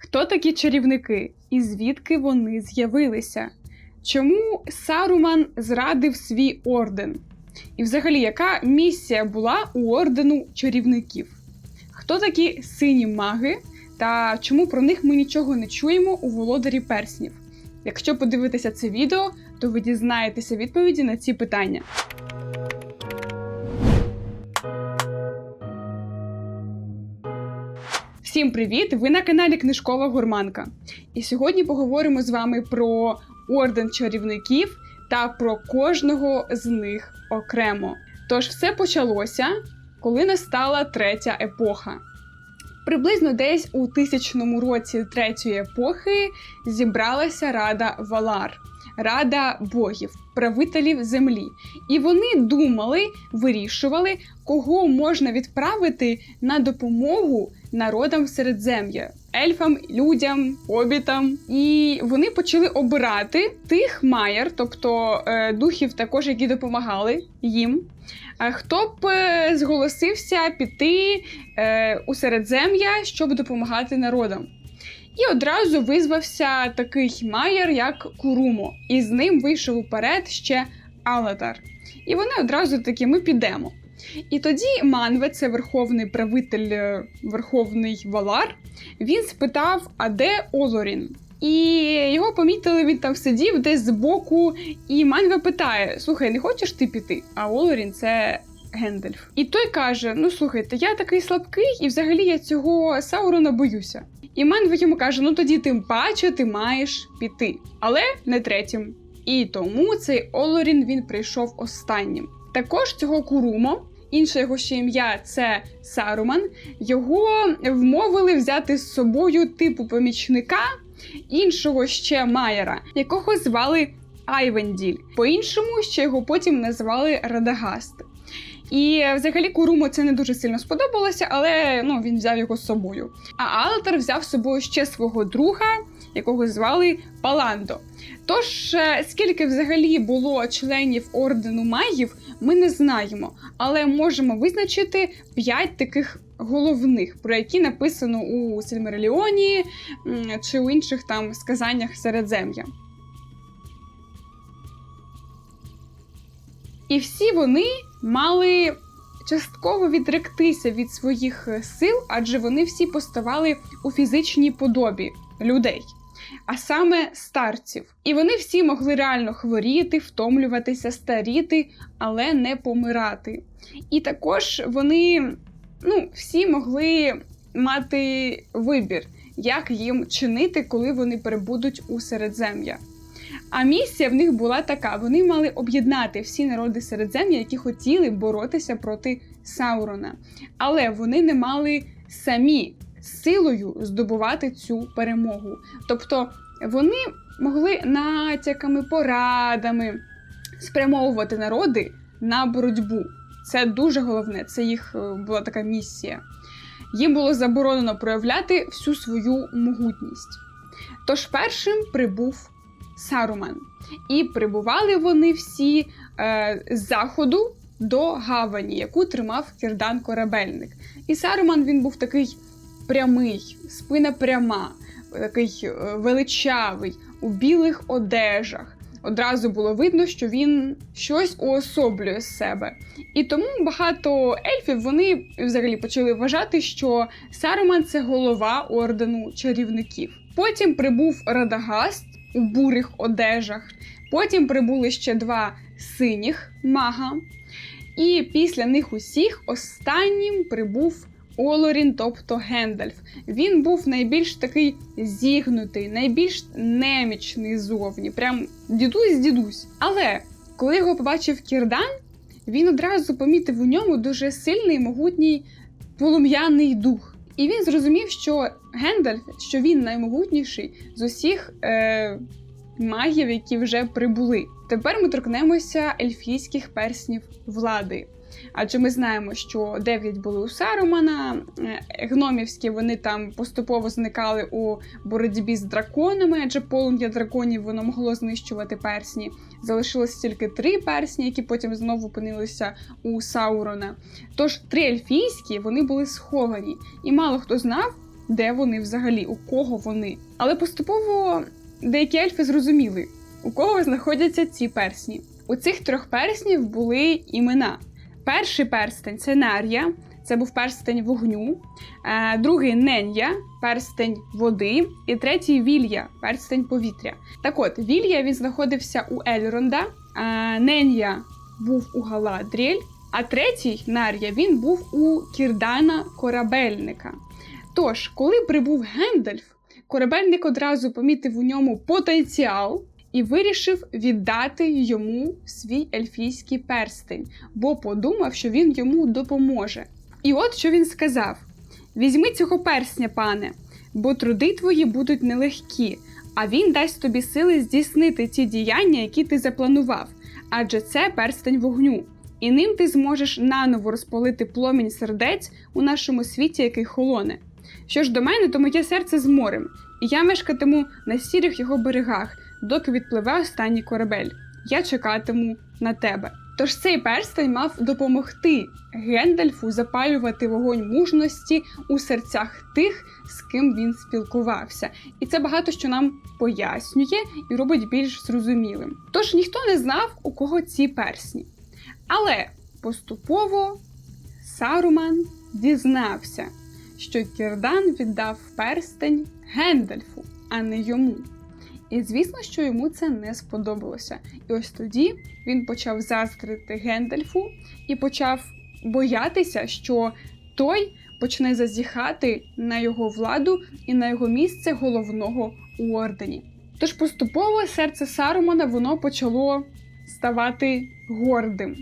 Хто такі чарівники і звідки вони з'явилися? Чому Саруман зрадив свій орден? І взагалі, яка місія була у ордену чарівників? Хто такі сині маги та чому про них ми нічого не чуємо у володарі перснів? Якщо подивитися це відео, то ви дізнаєтеся відповіді на ці питання. Всім привіт! Ви на каналі Книжкова Гурманка. І сьогодні поговоримо з вами про орден чарівників та про кожного з них окремо. Тож все почалося, коли настала третя епоха. Приблизно десь у тисячному році третьої епохи зібралася Рада Валар, Рада богів, правителів землі. І вони думали, вирішували, кого можна відправити на допомогу народам Середзем'я, ельфам, людям, обітам. І вони почали обирати тих майер, тобто е, духів, також які допомагали їм. Хто б е, зголосився піти е, у Середзем'я, щоб допомагати народам? І одразу визвався такий майер, як Курумо, і з ним вийшов уперед ще Алатар. І вони одразу такі: ми підемо. І тоді Манве, це верховний правитель, е, верховний Валар, він спитав, а де Олорін? І його помітили, він там сидів десь збоку, і Манве питає: Слухай, не хочеш ти піти? А Олорін це Гендальф. І той каже: Ну слухайте, я такий слабкий, і взагалі я цього Саурона боюся. І Манве йому каже: Ну тоді тим паче ти маєш піти, але не третім. І тому цей Олорін він прийшов останнім. Також цього Курумо, інше його ще ім'я це Саруман. Його вмовили взяти з собою типу помічника іншого ще Майера, якого звали Айвенділь. По-іншому ще його потім назвали Радагаст. І взагалі Курумо це не дуже сильно сподобалося, але ну, він взяв його з собою. А Алатар взяв з собою ще свого друга, якого звали Паландо. Тож, е, скільки взагалі було членів ордену магів, ми не знаємо, але можемо визначити п'ять таких головних, про які написано у Сильмареліоні м, чи у інших там сказаннях Середзем'я. І всі вони мали частково відректися від своїх е, сил, адже вони всі поставали у фізичній подобі людей, а саме старців. І вони всі могли реально хворіти, втомлюватися, старіти, але не помирати. І також вони ну, всі могли мати вибір, як їм чинити, коли вони перебудуть у середзем'я. А місія в них була така: вони мали об'єднати всі народи Середзем'я, які хотіли боротися проти Саурона. Але вони не мали самі силою здобувати цю перемогу. Тобто вони могли натяками, порадами спрямовувати народи на боротьбу. Це дуже головне, це їх е, була така місія. Їм було заборонено проявляти всю свою могутність. Тож першим прибув Саруман. І прибували вони всі е, з заходу до гавані, яку тримав Кірдан Корабельник. І Саруман він був такий прямий, спина пряма, такий е, величавий, у білих одежах. Одразу було видно, що він щось уособлює з себе. І тому багато ельфів вони взагалі почали вважати, що Саруман це голова ордену чарівників. Потім прибув Радагаст у бурих одежах. Потім прибули ще два синіх мага. І після них усіх останнім прибув Олорін, тобто Гендальф. Він був найбільш такий зігнутий, найбільш немічний зовні. Прям дідусь-дідусь. Але коли його побачив Кірдан, він одразу помітив у ньому дуже сильний могутній полум'яний дух. І він зрозумів, що Гендальф, що він наймогутніший з усіх е, магів, які вже прибули. Тепер ми торкнемося ельфійських перснів влади. Адже ми знаємо, що дев'ять були у Сарумана, е, гномівські вони там поступово зникали у боротьбі з драконами, адже полум'я драконів воно могло знищувати персні. Залишилось тільки три персні, які потім знову опинилися у Саурона. Тож три ельфійські вони були сховані, і мало хто знав, де вони взагалі, у кого вони. Але поступово деякі ельфи зрозуміли, у кого знаходяться ці персні. У цих трьох перснів були імена. Перший перстень це Нар'я, це був перстень вогню, е, другий Нен'я, перстень води, і третій Вілья, перстень повітря. Так от, Вілья він знаходився у Ельронда, е, Нен'я був у Галадріель, а третій Нар'я він був у Кірдана Корабельника. Тож, коли прибув Гендальф, корабельник одразу помітив у ньому потенціал і вирішив віддати йому свій ельфійський перстень, бо подумав, що він йому допоможе. І от що він сказав: Візьми цього персня, пане, бо труди твої будуть нелегкі, а він дасть тобі сили здійснити ті діяння, які ти запланував, адже це перстень вогню. І ним ти зможеш наново розпалити пломінь сердець у нашому світі, який холоне. Що ж до мене, то моє серце з морем, і я мешкатиму на сірих його берегах, доки відпливе останній корабель. Я чекатиму на тебе. Тож цей перстень мав допомогти Гендальфу запалювати вогонь мужності у серцях тих, з ким він спілкувався. І це багато що нам пояснює і робить більш зрозумілим. Тож ніхто не знав, у кого ці персні. Але поступово Саруман дізнався, що Кірдан віддав перстень Гендальфу, а не йому. І звісно, що йому це не сподобалося. І ось тоді він почав заздрити Гендальфу і почав боятися, що той почне зазіхати на його владу і на його місце головного у ордені. Тож поступово серце Сарумана воно почало ставати гордим.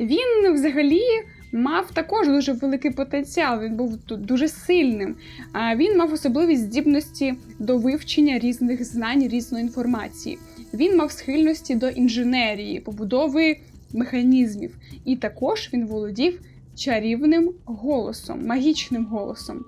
Він взагалі мав також дуже великий потенціал. Він був дуже сильним. Він мав особливі здібності до вивчення різних знань, різної інформації. Він мав схильності до інженерії, побудови механізмів, і також він володів чарівним голосом, магічним голосом.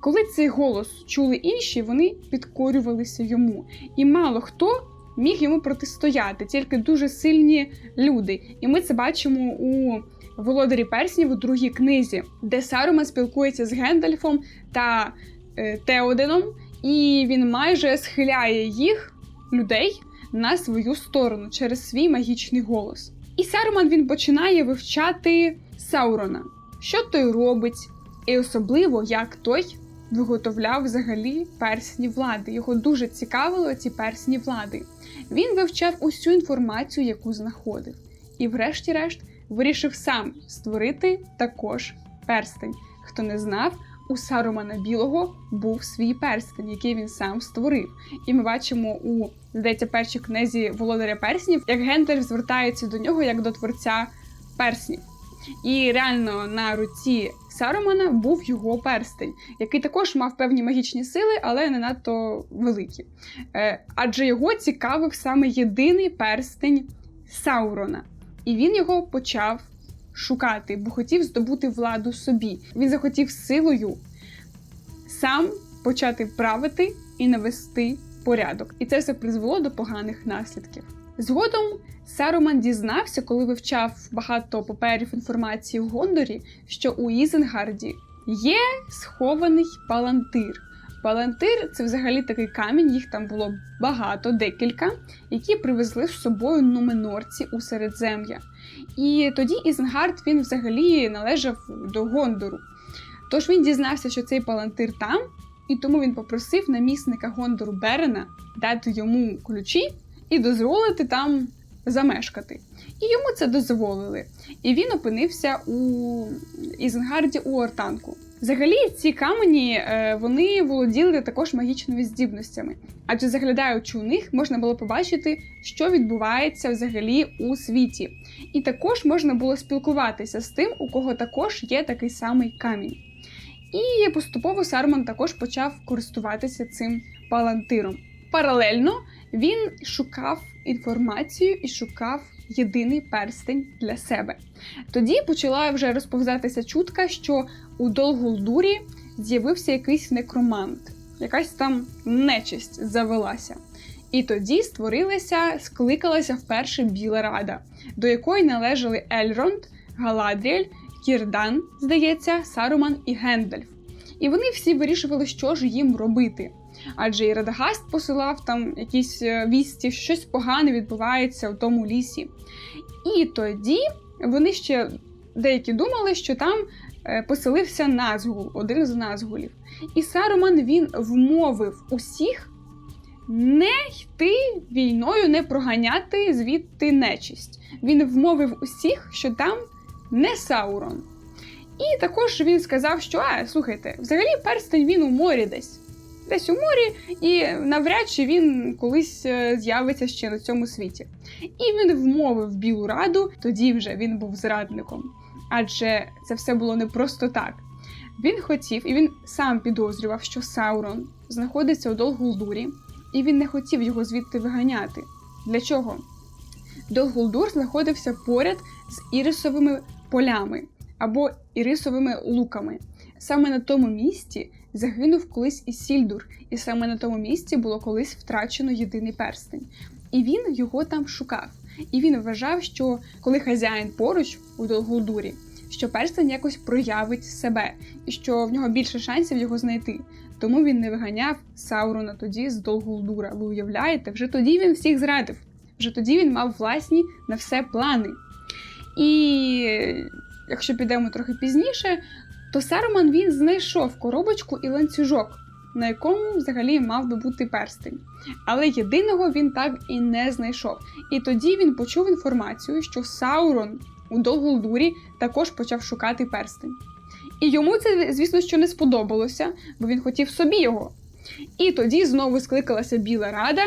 Коли цей голос чули інші, вони підкорювалися йому. І мало хто міг йому протистояти, тільки дуже сильні люди. І ми це бачимо у володарі перснів у другій книзі, де Саруман спілкується з Гендальфом та е, Теоденом, і він майже схиляє їх людей на свою сторону через свій магічний голос. І Саруман він починає вивчати Саурона, що той робить, і особливо як той виготовляв взагалі персні влади. Його дуже цікавили ці персні влади. Він вивчав усю інформацію, яку знаходив, і, врешті-решт, вирішив сам створити також перстень. Хто не знав, у Сарумана Білого був свій перстень, який він сам створив. І ми бачимо у здається, першій книзі Володаря Перснів, як Гендальф звертається до нього як до творця перснів. І реально на руці Сарумана був його перстень, який також мав певні магічні сили, але не надто великі. Е, адже його цікавив саме єдиний перстень Саурона. І він його почав шукати, бо хотів здобути владу собі. Він захотів силою сам почати правити і навести порядок. І це все призвело до поганих наслідків. Згодом Саруман дізнався, коли вивчав багато паперів інформації в Гондорі, що у Ізенгарді є схований палантир. Палантир це взагалі такий камінь, їх там було багато, декілька, які привезли з собою нуменорці у середзем'я. І тоді Ізенгард він взагалі належав до Гондору. Тож він дізнався, що цей палантир там, і тому він попросив намісника Гондору Берена дати йому ключі і дозволити там замешкати. І йому це дозволили. І він опинився у Ізенгарді у Ортанку. Взагалі, ці камені е, вони володіли також магічними здібностями, адже заглядаючи у них, можна було побачити, що відбувається взагалі у світі. І також можна було спілкуватися з тим, у кого також є такий самий камінь. І поступово Сарман також почав користуватися цим палантиром. Паралельно він шукав інформацію і шукав єдиний перстень для себе. Тоді почала вже розповзатися чутка, що у Долгулдурі з'явився якийсь некромант, якась там нечисть завелася. І тоді створилася, скликалася вперше Біла Рада, до якої належали Ельронд, Галадріель, Кірдан, здається, Саруман і Гендальф. І вони всі вирішували, що ж їм робити. Адже і Радагаст посилав там якісь е, вісті, що щось погане відбувається у тому лісі. І тоді вони ще деякі думали, що там е, поселився Назгул, один з Назгулів. І Саруман він вмовив усіх не йти війною, не проганяти звідти нечисть. Він вмовив усіх, що там не Саурон. І також він сказав, що а, слухайте, взагалі перстень він у морі десь. Десь у морі, і навряд чи він колись е, з'явиться ще на цьому світі. І він вмовив Білу Раду, тоді вже він був зрадником. Адже це все було не просто так. Він хотів, і він сам підозрював, що Саурон знаходиться у Долгулдурі, і він не хотів його звідти виганяти. Для чого? Долгулдур знаходився поряд з ірисовими полями або ірисовими луками. Саме на тому місці загинув колись Ісільдур, і саме на тому місці було колись втрачено єдиний перстень. І він його там шукав. І він вважав, що коли хазяїн поруч у Долгулдурі, що перстень якось проявить себе, і що в нього більше шансів його знайти. Тому він не виганяв Саурона тоді з Долгулдура. Ви уявляєте, вже тоді він всіх зрадив. Вже тоді він мав власні на все плани. І якщо підемо трохи пізніше, то Саруман він знайшов коробочку і ланцюжок, на якому взагалі мав би бути перстень. Але єдиного він так і не знайшов. І тоді він почув інформацію, що Саурон у Долгулдурі також почав шукати перстень. І йому це, звісно, що не сподобалося, бо він хотів собі його. І тоді знову скликалася Біла Рада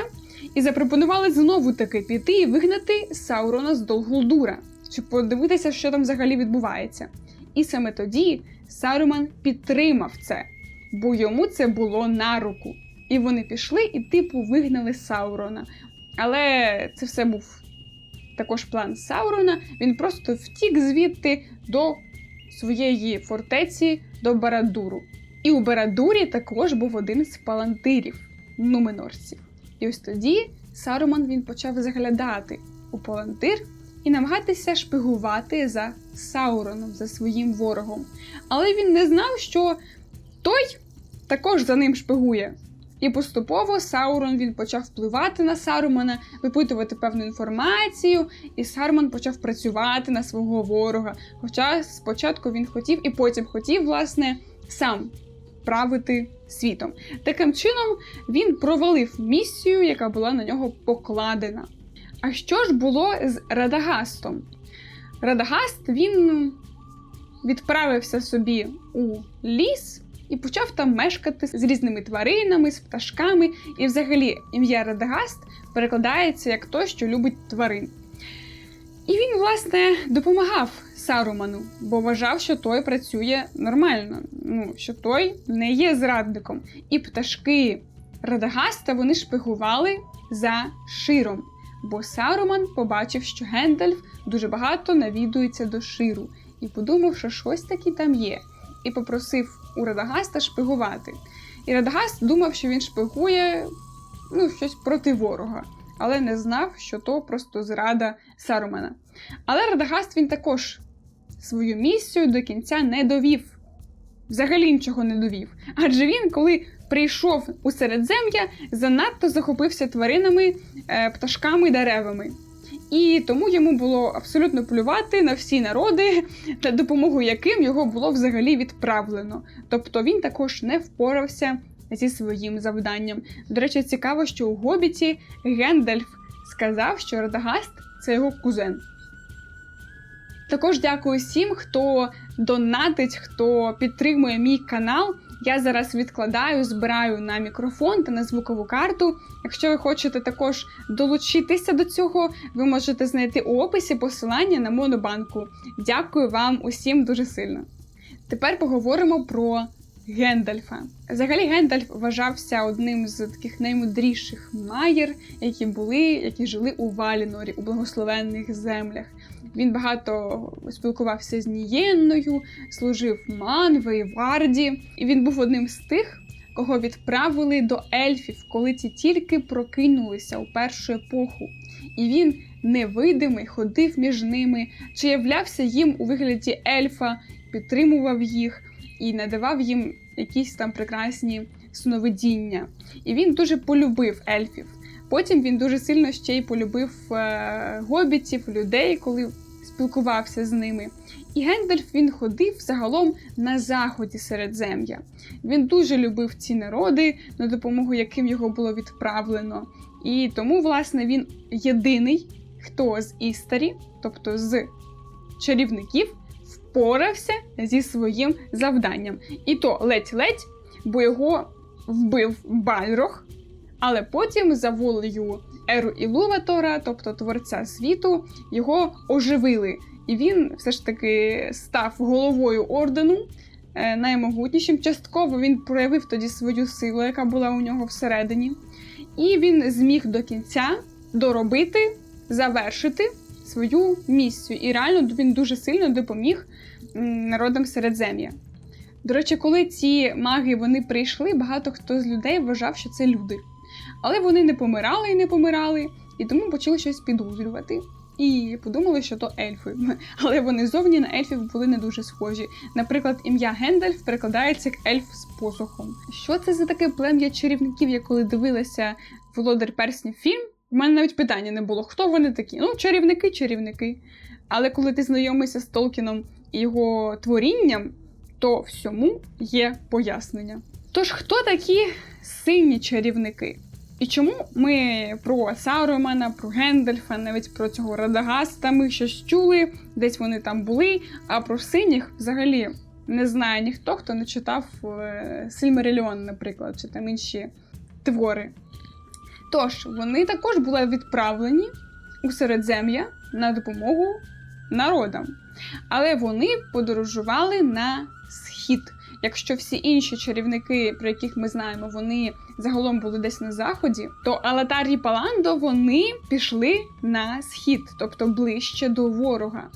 і запропонували знову таки піти і вигнати Саурона з Долгулдура, щоб подивитися, що там взагалі відбувається. І саме тоді Саруман підтримав це, бо йому це було на руку. І вони пішли і, типу, вигнали Саурона. Але це все був також план Саурона. Він просто втік звідти до своєї фортеці до Барадуру. І у Барадурі також був один з палантирів нуменорців. І ось тоді Саруман він почав заглядати у палантир і намагатися шпигувати за Сауроном, за своїм ворогом. Але він не знав, що той також за ним шпигує. І поступово Саурон він почав впливати на Сарумана, випитувати певну інформацію, і Саруман почав працювати на свого ворога. Хоча спочатку він хотів і потім хотів, власне, сам правити світом. Таким чином він провалив місію, яка була на нього покладена. А що ж було з Радагастом? Радагаст він відправився собі у ліс і почав там мешкати з різними тваринами, з пташками. І взагалі ім'я Радагаст перекладається як той, що любить тварин. І він, власне, допомагав Саруману, бо вважав, що той працює нормально, ну, що той не є зрадником. І пташки Радагаста вони шпигували за широм. Бо Саруман побачив, що Гендальф дуже багато навідується до ширу, і подумав, що щось таке там є, і попросив у Радагаста шпигувати. І Радагаст думав, що він шпигує ну, щось проти ворога, але не знав, що то просто зрада Сарумана. Але Радагаст він також свою місію до кінця не довів. Взагалі нічого не довів. Адже він, коли прийшов у середзем'я, занадто захопився тваринами, е, пташками, деревами. І тому йому було абсолютно плювати на всі народи, на допомогу яким його було взагалі відправлено. Тобто він також не впорався зі своїм завданням. До речі, цікаво, що у Гобіті Гендальф сказав, що Радагаст це його кузен. Також дякую всім, хто донатить, хто підтримує мій канал. Я зараз відкладаю, збираю на мікрофон та на звукову карту. Якщо ви хочете також долучитися до цього, ви можете знайти у описі посилання на монобанку. Дякую вам усім дуже сильно. Тепер поговоримо про Гендальфа. Взагалі, Гендальф вважався одним з таких наймудріших маєр, які були, які жили у Валінорі, у благословенних землях. Він багато спілкувався з Нієнною, служив Манве і Варді, і він був одним з тих, кого відправили до ельфів, коли ті тільки прокинулися у першу епоху. І він невидимий ходив між ними, чи являвся їм у вигляді ельфа, підтримував їх і надавав їм якісь там прекрасні сновидіння. І він дуже полюбив ельфів. Потім він дуже сильно ще й полюбив е, гобітів, людей, коли спілкувався з ними. І Гендальф він ходив загалом на заході Середзем'я. Він дуже любив ці народи, на допомогу яким його було відправлено. І тому, власне, він єдиний, хто з історі, тобто з чарівників, впорався зі своїм завданням. І то ледь-ледь, бо його вбив Бальрох, але потім за волею Еру Ілуватора, тобто творця світу, його оживили. І він все ж таки став головою ордену е, наймогутнішим. Частково він проявив тоді свою силу, яка була у нього всередині. І він зміг до кінця доробити, завершити свою місію. І реально він дуже сильно допоміг народам Середзем'я. До речі, коли ці маги вони прийшли, багато хто з людей вважав, що це люди. Але вони не помирали і не помирали, і тому почали щось підозрювати. І подумали, що то ельфи. Але вони зовні на ельфів були не дуже схожі. Наприклад, ім'я Гендальф перекладається як ельф з посухом. Що це за таке плем'я чарівників? Я коли дивилася Володар Перснів фільм, в мене навіть питання не було, хто вони такі. Ну, чарівники, чарівники. Але коли ти знайомишся з Толкіном і його творінням, то всьому є пояснення. Тож, хто такі сильні чарівники? І чому ми про Сауромана, про Гендальфа, навіть про цього Радагаста ми щось чули, десь вони там були, а про синіх взагалі не знає ніхто, хто не читав е, Сильмаріліон, наприклад, чи там інші твори. Тож, вони також були відправлені у Середзем'я на допомогу народам. Але вони подорожували на схід. Якщо всі інші чарівники, про яких ми знаємо, вони загалом були десь на заході, то Алатар і Паландо вони пішли на схід, тобто ближче до ворога.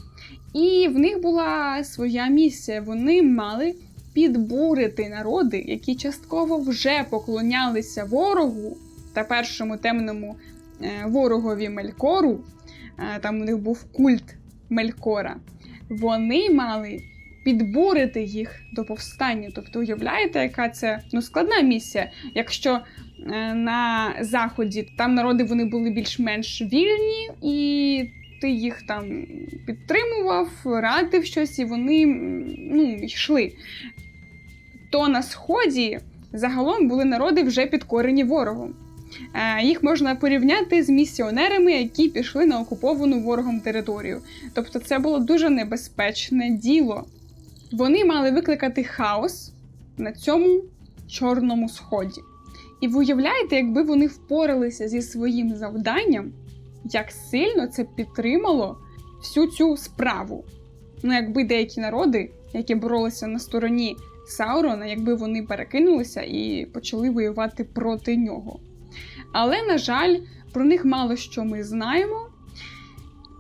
І в них була своя місія. Вони мали підбурити народи, які частково вже поклонялися ворогу та першому темному е, ворогові Мелькору. Е, Там у них був культ Мелькора. Вони мали підбурити їх до повстання. Тобто, уявляєте, яка це ну, складна місія. Якщо е, на заході там народи вони були більш-менш вільні, і ти їх там підтримував, радив щось, і вони ну, йшли. То на сході загалом були народи вже підкорені ворогом. Е, Їх можна порівняти з місіонерами, які пішли на окуповану ворогом територію. Тобто, це було дуже небезпечне діло. Вони мали викликати хаос на цьому чорному сході. І ви уявляєте, якби вони впоралися зі своїм завданням, як сильно це підтримало всю цю справу. Ну, якби деякі народи, які боролися на стороні Саурона, якби вони перекинулися і почали воювати проти нього. Але, на жаль, про них мало що ми знаємо.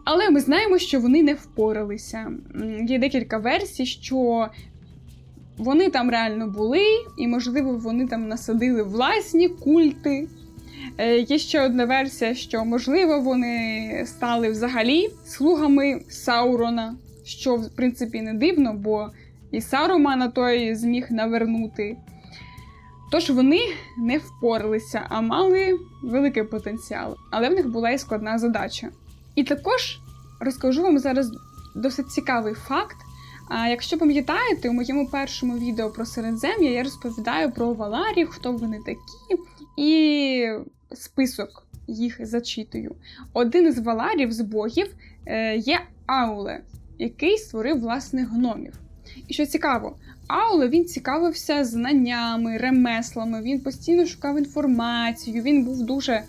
Але ми знаємо, що вони не впоралися. Є декілька версій, що вони там реально були, і, можливо, вони там насадили власні культи. Е, Є ще одна версія, що, можливо, вони стали взагалі слугами Саурона, що, в принципі, не дивно, бо і Сарумана той зміг навернути. Тож вони не впоралися, а мали великий потенціал, але в них була і складна задача. І також розкажу вам зараз досить цікавий факт. А якщо пам'ятаєте, у моєму першому відео про Середзем'я я розповідаю про валарів, хто вони такі, і список їх зачитую. Один із валарів з богів е, є Ауле, який створив власних гномів. І що цікаво, Ауле він цікавився знаннями, ремеслами, він постійно шукав інформацію, він був дуже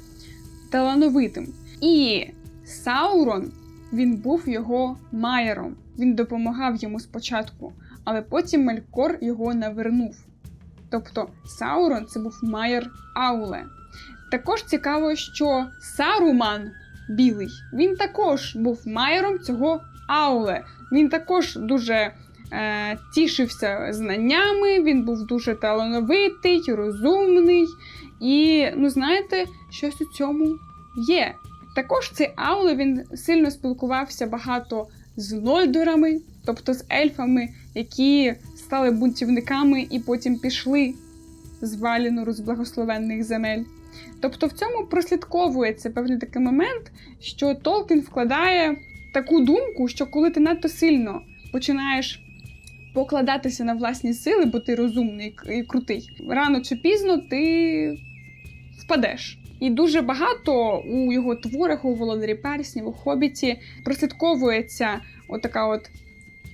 талановитим. І Саурон він був його майером. Він допомагав йому спочатку, але потім Мелькор його навернув. Тобто Саурон це був майер Ауле. Також цікаво, що Саруман білий, він також був майером цього Ауле. Він також дуже е, тішився знаннями, він був дуже талановитий, розумний. І, ну, знаєте, щось у цьому є. Також цей Ауле він сильно спілкувався багато з Нольдорами, тобто з ельфами, які стали бунтівниками і потім пішли з Валінору з благословенних земель. Тобто в цьому прослідковується певний такий момент, що Толкін вкладає таку думку, що коли ти надто сильно починаєш покладатися на власні сили, бо ти розумний і крутий, рано чи пізно ти впадеш. І дуже багато у його творах, у володарі перснів, у хобіті прослідковується отака от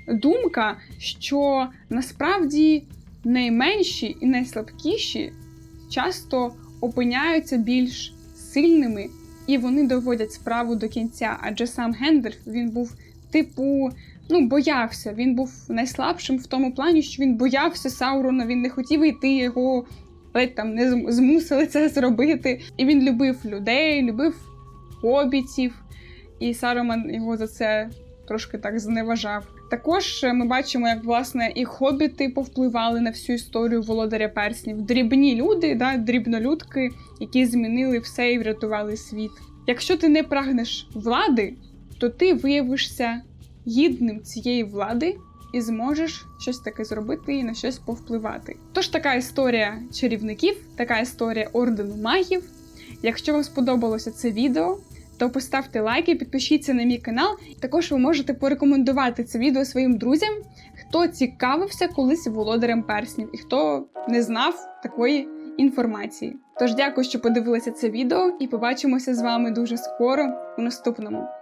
думка, що насправді найменші і найслабкіші часто опиняються більш сильними, і вони доводять справу до кінця. Адже сам Гендальф він був типу. Ну, боявся. Він був найслабшим в тому плані, що він боявся Саурона, він не хотів йти його ледь там не змусили це зробити. І він любив людей, любив хобітів, і Сароман його за це трошки так зневажав. Також е, ми бачимо, як власне і хобіти повпливали на всю історію володаря перснів. Дрібні люди, да, дрібнолюдки, які змінили все і врятували світ. Якщо ти не прагнеш влади, то ти виявишся гідним цієї влади і зможеш щось таке зробити і на щось повпливати. Тож така історія чарівників, така історія ордену магів. Якщо вам сподобалося це відео, то поставте лайк і підпишіться на мій канал. Також ви можете порекомендувати це відео своїм друзям, хто цікавився колись володарем перснів і хто не знав такої інформації. Тож дякую, що подивилися це відео, і побачимося з вами дуже скоро у наступному.